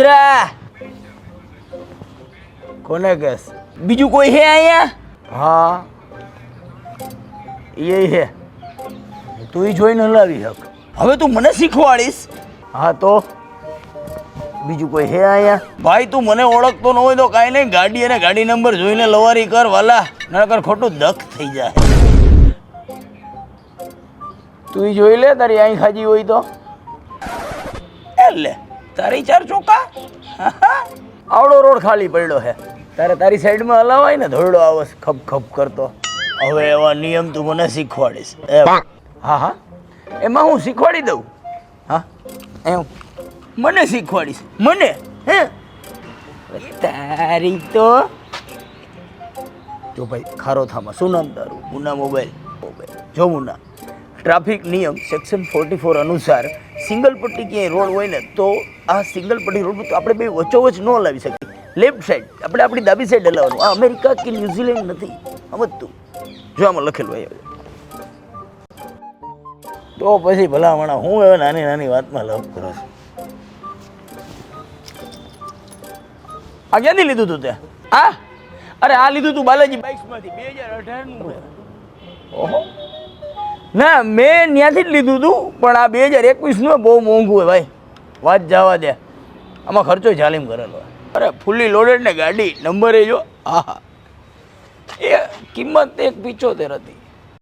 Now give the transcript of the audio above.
કૂતરા કોને કેસ બીજું કોઈ હે અહીંયા? હા. એ હે. તું એ જોઈને હલાવી શક હવે તું મને શીખવાડીશ. હા તો? બીજું કોઈ હે અહીંયા? ભાઈ તું મને ઓળખતો ન હોય તો કાંઈ નહીં. ગાડી અને ગાડી નંબર જોઈને લવારી કર વાલા. નકર ખોટું દખ થઈ જાય. તું જોઈ લે તારી અહીં ખાજી હોય તો. એટલે તારી ચાર ચોકા? આવડો રોડ ખાલી પડ્યો હે. તારે તારી સાઈડમાં હલાવાય ને, ધોરડો આવો ખપ ખપ કરતો. હવે એવા નિયમ તું મને શીખવાડીશ. હા હા. એમાં હું શીખવાડી દઉં? હા? એમ. મને શીખવાડીશ. મને? હે? તારી તો જો ભાઈ, ખારો થામાં. શું નામ તારું? મુના મોબાઈલ. મોબાઈલ. જો મુન્ના ટ્રાફિક નિયમ સેક્શન ફોર્ટી ફોર અનુસાર સિંગલ પટ્ટી ક્યાંય રોડ હોય ને તો આ સિંગલ પટ્ટી રોડ તો આપણે બે વચોવચ ન હલાવી શકીએ. લેફ્ટ સાઈડ આપણે આપણી ડાબી સાઈડ હલાવવાનું. આ અમેરિકા કે ન્યુઝીલેન્ડ નથી. સમજતું જો આમાં લખેલું હોય તો પછી ભલામણા, હું હવે નાની નાની વાતમાં લવ કરો છું. આ ક્યાંથી લીધું તું તે? આ? અરે આ લીધું તું બાલાજી બાઇક્સમાંથી બે હજાર અઢારનું. ઓહો. ના, મેં ત્યાંથી જ લીધું હતું પણ આ બે હજાર એકવીસનું બહુ મોંઘું હોય ભાઈ. વાત જવા દે. આમાં ખર્ચો જાલીમ કરેલો અરે ફૂલ્લી લોડેડ ને ગાડી નંબર જો. હા એ કિંમત એક પિચોતેર હતી.